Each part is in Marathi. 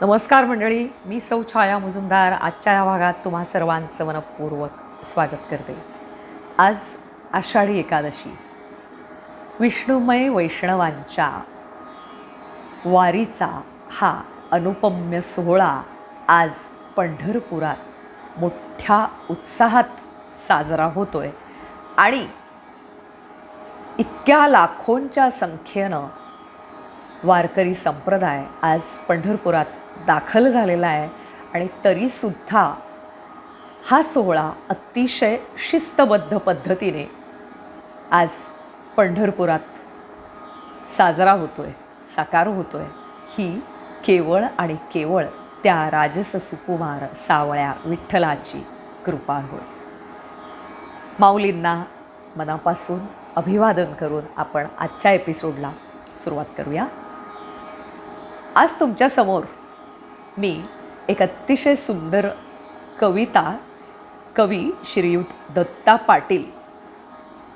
नमस्कार मंडळी मी सौ छाया मुजुमदार. आजच्या या भागात तुम्हा सर्वांचं मनपूर्वक स्वागत करते. आज आषाढी एकादशी. विष्णुमय वैष्णवांच्या वारीचा हा अनुपम्य सोहळा आज पंढरपुरात मोठ्या उत्साहात साजरा होतो आहे आणि इतक्या लाखोंच्या संख्येनं वारकरी संप्रदाय आज पंढरपुरात दाखल झालेला आहे आणि तरीसुद्धा हा सोहळा अतिशय शिस्तबद्ध पद्धतीने आज पंढरपुरात साजरा होतो आहे साकार होतो आहे ही केवळ आणि केवळ त्या राजस सुकुमार सावळ्या विठ्ठलाची कृपा होय. माऊलींना मनापासून अभिवादन करून आपण आजच्या एपिसोडला सुरुवात करूया. आज तुमच्यासमोर मी एक अतिशय सुंदर कविता कवी श्रीयुत दत्ता पाटील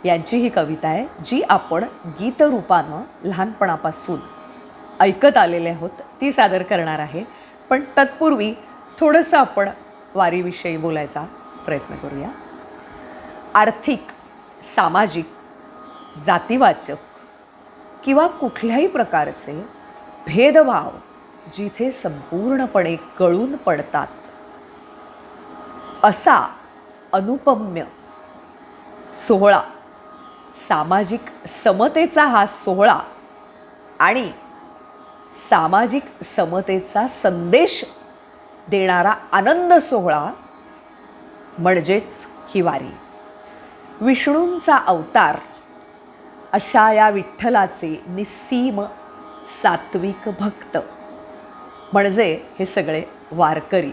यांची ही कविता आहे जी आपण गीतरूपानं लहानपणापासून ऐकत आलेले आहोत. ती सादर करणार आहे. पण तत्पूर्वी थोडंसं आपण वारीविषयी बोलायचा प्रयत्न करूया. आर्थिक सामाजिक जातीवाचक किंवा कुठल्याही प्रकारचे भेदभाव जिथे संपूर्णपणे गळून पडतात. असा अनुपम्य सोहळा सामाजिक समतेचा हा सोहळा आणि सामाजिक समतेचा संदेश देणारा आनंद सोहळा म्हणजेच ही वारी विष्णूंचा अवतार अशा या विठ्ठलाचे निस्सीम सात्विक भक्त. म्हणजे हे सगळे वारकरी.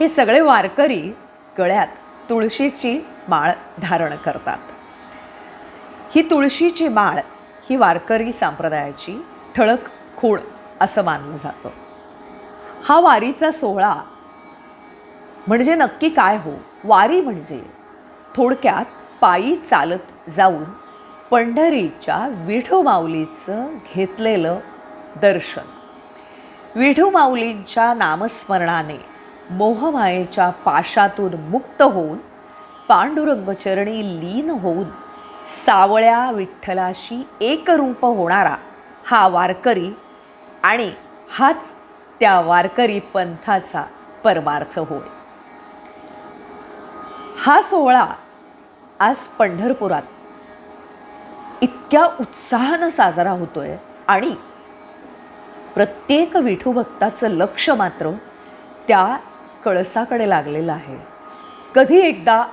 हे सगळे वारकरी गळ्यात तुळशीची माळ धारण करतात. ही तुळशीची माळ ही वारकरी संप्रदायाची ठळक खूण असं मानलं जातं. हा वारीचा सोहळा म्हणजे नक्की काय हो? वारी म्हणजे थोडक्यात पायी चालत जाऊन पंढरीच्या विठोमाऊलीचं घेतलेलं दर्शन. विठुमाऊलींच्या नामस्मरणाने मोहमायेच्या पाशातून मुक्त होऊन पांडुरंगचरणी लीन होऊन सावळ्या विठ्ठलाशी एकरूप होणारा हा वारकरी आणि हाच त्या वारकरी पंथाचा परमार्थ होय. हा सोहळा आज पंढरपुरात इतक्या उत्साहानं साजरा होतोय आणि प्रत्येक विठू भक्ताचं लक्ष मात्र त्या कळसाकडे लागलेलं आहे. कधी एकदा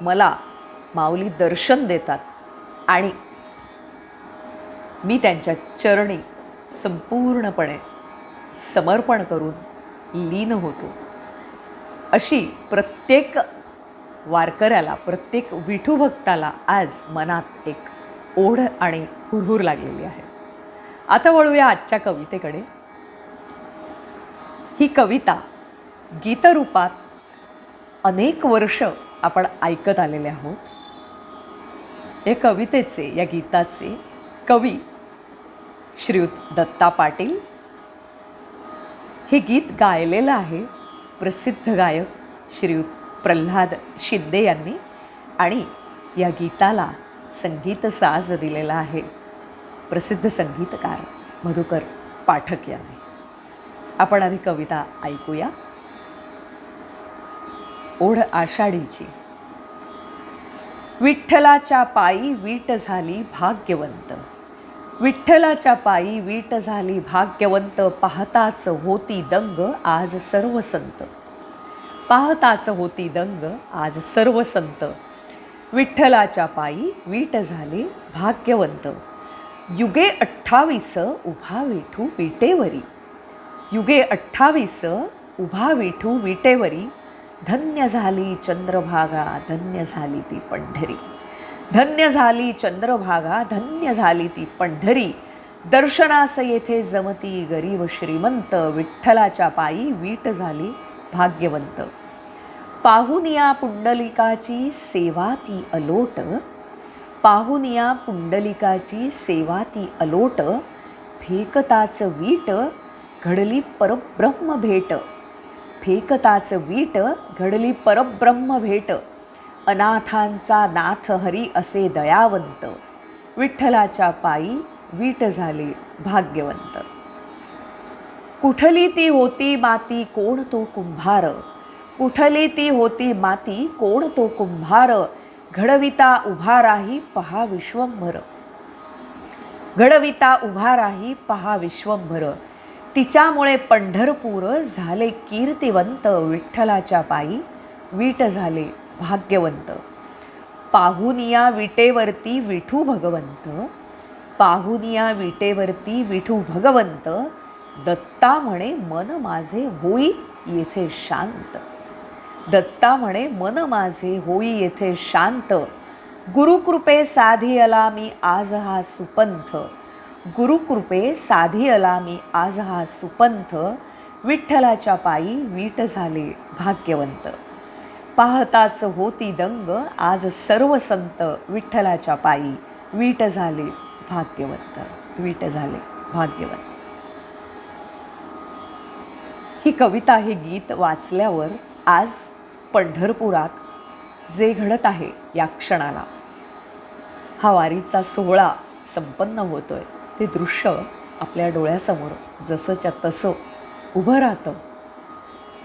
मला माऊली दर्शन देतात आणि मी त्यांच्या चरणी संपूर्णपणे समर्पण करून लीन होतो. अशी प्रत्येक वारकऱ्याला प्रत्येक विठू भक्ताला आज मनात एक ओढ आणि हुरहुर लागलेली आहे. आता वळूया आजच्या कवितेकडे. ही कविता गीतरूपात अनेक वर्ष आपण ऐकत आलेले आहोत. या कवितेचे या गीताचे कवी श्रीयुत दत्ता पाटील हे गीत गायलेलं आहे प्रसिद्ध गायक श्रीयुत प्रल्हाद शिंदे यांनी आणि या गीताला संगीत साज दिलेला आहे. प्रसिद्ध संगीतकार मधुकर पाठक यांनी. आपण आधी कविता ऐकूया. ओढ आषाढीची. विठ्ठलाच्या पायी वीट झाली भाग्यवंत. विठ्ठलाच्या पायी वीट झाली भाग्यवंत पाहताच होती दंग आज सर्व संत पाहताच होती दंग आज सर्व संत विठ्ठलाच्या पायी वीट झाले भाग्यवंत. युगे अठ्ठावीस उभा विठू विटेवरी. युगे अठ्ठावीस उभा विठू विटेवरी. धन्य झाली चंद्रभागा धन्य झाली ती पंढरी. धन्य झाली चंद्रभागा धन्य झाली ती पंढरी. दर्शनास येथे जमती गरीब श्रीमंत विठ्ठलाच्या पायी वीट झाली भाग्यवंत. पाहुनिया या पुंडलिकाची सेवा ती अलोट. पाहून या पुंडलिकाची सेवा ती अलोट फेकताच वीट घडली परब्रह्म भेट. फेकताच वीट घडली परब्रह्म भेट. अनाथांचा नाथ हरी असे दयावंत. विठ्ठलाच्या पायी वीट झाले भाग्यवंत. कुठली ती होती माती कोण तो कुंभार? कुठली ती होती माती कोण तो कुंभार? घडविता उभा राही पहा विश्वंभर. घडविता उभा राही पहा विश्वंभर. तिच्यामुळे पंढरपूर झाले कीर्तिवंत विठ्ठलाच्या पायी. वीट झाले भाग्यवंत. पाहुनिया विटेवरती विठू भगवंत. पाहुनिया विटेवरती विठू भगवंत. दत्ता म्हणे मन माझे होई येथे शांत. दत्ता म्हणे मन माझे होई येथे शांत. गुरुकृपे साधी अला मी आज हा सुपंथ. गुरुकृपे साधी अला मी आज हा सुपंथ. विठ्ठलाच्या पायी वीट झाले भाग्यवंत. पाहताच होती दंग आज सर्व संत विठ्ठलाच्या पायी वीट झाले भाग्यवंत. वीट झाले भाग्यवंत. ही कविता हे गीत वाचल्यावर आज पंढरपुरात जे घडत आहे या क्षणाला. हा वारीचा सोहळा संपन्न होतोय. ते दृश्य आपल्या डोळ्यासमोर जसंच्या तसं उभं राहतं.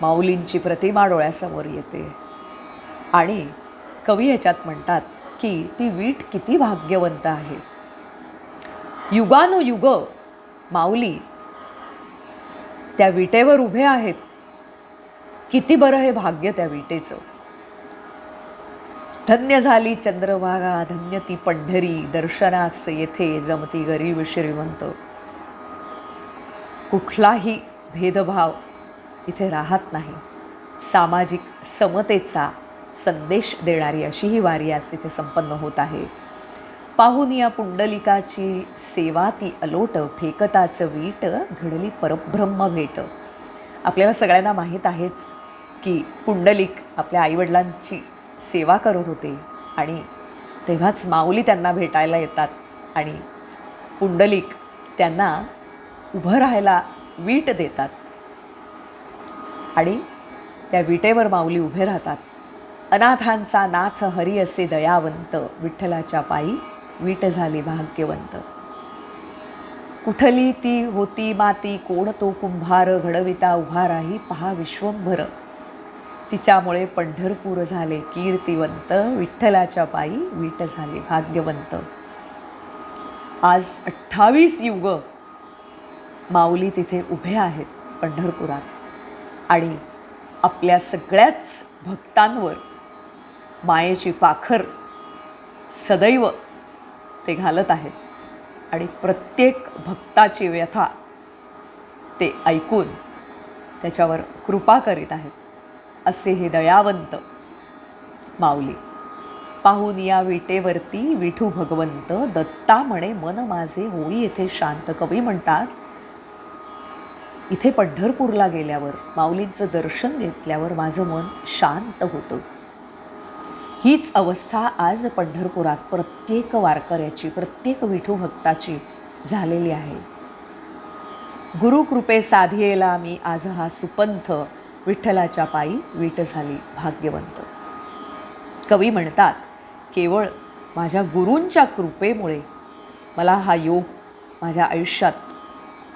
माऊलींची प्रतिमा डोळ्यासमोर येते. आणि कवी ह्याच्यात म्हणतात की ती वीट किती भाग्यवंत आहे. युगानुयुग माऊली त्या विटेवर उभे आहेत. किती बरं हे भाग्य त्या विटेचं. धन्य झाली चंद्रभागा धन्य ती पंढरी दर्शनास येथे जमती गरीब श्रीमंत. कुठलाही भेदभाव इथे राहत नाही. सामाजिक समतेचा संदेश देणारी अशी ही वारी आज तिथे संपन्न होत आहे. पाहून या पुंडलिकाची सेवा ती अलोट फेकताचं वीट घडली परब्रह्म भेट. आपल्याला सगळ्यांना माहीत आहेच की पुंडलिक आपल्या आईवडिलांची सेवा करत होते आणि तेव्हाच माऊली त्यांना भेटायला येतात आणि पुंडलिक त्यांना उभं राहायला वीट देतात. आणि त्या विटेवर माऊली उभे राहतात. अनाथांचा नाथ हरी असे दयावंत विठ्ठलाच्या पायी वीट झाली भाग्यवंत. कुठली ती होती माती कोण तो कुंभार घडविता उभा राही पहा विश्वंभर. तिच्यामुळे पंढरपूर झाले कीर्तिवंत विठ्ठलाच्या पायी वीट झाले भाग्यवंत. आज अठ्ठावीस युग माऊली तिथे उभे आहेत पंढरपुरात आणि आपल्या सगळ्याच भक्तांवर मायेची पाखर सदैव ते घालत आहेत आणि प्रत्येक भक्ताची व्यथा ते ऐकून त्याच्यावर कृपा करीत आहेत. असे हे दयावंत. माऊली पाहून या विटेवरती विठू भगवंत दत्ता म्हणे मन माझे होई येथे शांत कवी म्हणतात. इथे पंढरपूरला गेल्यावर माऊलींचं दर्शन घेतल्यावर माझं मन शांत होतं. हीच अवस्था आज पंढरपुरात प्रत्येक वारकऱ्याची प्रत्येक विठू भक्ताची झालेली आहे. गुरुकृपे साधियेला मी आज हा सुपंथ विठ्ठलाच्या पायी वीट झाली भाग्यवंत. कवी म्हणतात केवळ माझ्या गुरूंच्या कृपेमुळे मला हा योग माझ्या आयुष्यात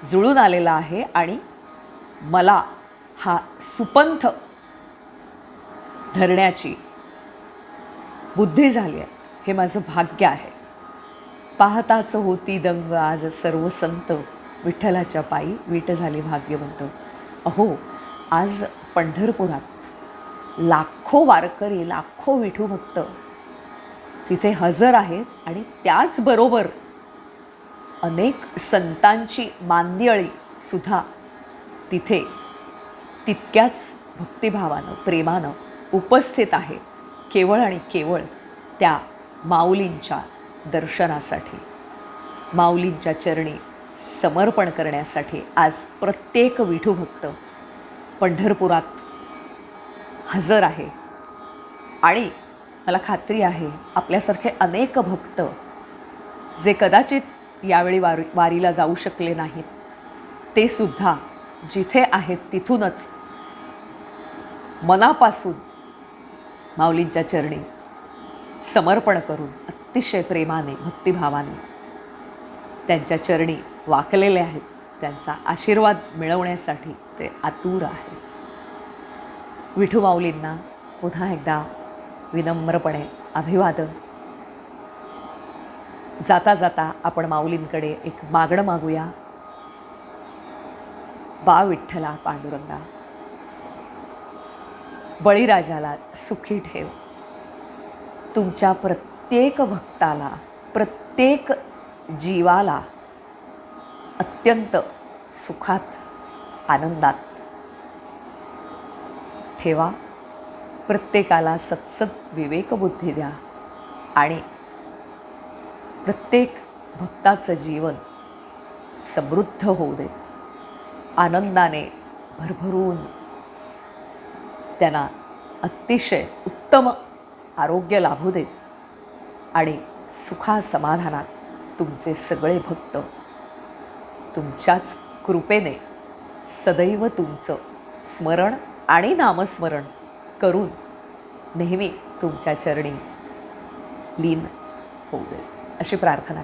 जुळून आलेला आहे आणि मला हा सुपंथ धरण्याची बुद्धी झाली आहे. हे माझं भाग्य आहे. पाहताच होती दंग आज सर्व संत. विठ्ठलाच्या पायी वीट झाली भाग्यवंत. अहो आज पंढरपुरात. लाखो वारकरी लाखो विठू भक्त तिथे हजर आहेत आणि त्याचबरोबर अनेक संतांची मांदियाळी सुद्धा तिथे तितक्याच भक्तिभावानं प्रेमानं उपस्थित आहे केवळ आणि केवळ त्या माऊलींच्या दर्शनासाठी माऊलींच्या चरणी समर्पण करण्यासाठी आज प्रत्येक विठू भक्त पंढरपुरात हजर आहे. आणि मला खात्री आहे आपल्यासारखे अनेक भक्त जे कदाचित यावेळी वारी वारीला जाऊ शकले नाहीत ते सुद्धा जिथे आहेत तिथूनच मनापासून माऊलींच्या चरणी समर्पण करून अतिशय प्रेमाने भक्तिभावाने त्यांच्या चरणी वाकलेले आहेत. त्यांचा आशीर्वाद मिळवण्यासाठी ते आतुर आहे विठू माऊलींना पुन्हा एकदा विनम्रपणे अभिवादन. जाता जाता आपण माऊलींकडे एक मागणं मागूया. बा विठ्ठला पांडुरंगा. बळीराजाला सुखी ठेव. तुमच्या प्रत्येक भक्ताला प्रत्येक जीवाला अत्यंत सुखात आनंदात. ठेवा प्रत्येकाला सत्सत विवेकबुद्धी द्या आणि प्रत्येक भक्ताचं जीवन समृद्ध होऊ दे. आनंदाने भरभरून त्यांना अतिशय उत्तम आरोग्य लाभू देत आणि सुखा समाधानात तुमचे सगळे भक्त तुमच्याच कृपेने सदैव तुमचं स्मरण आणि नामस्मरण करून नेहमी तुमच्या चरणी लीन होऊ दे. अशी प्रार्थना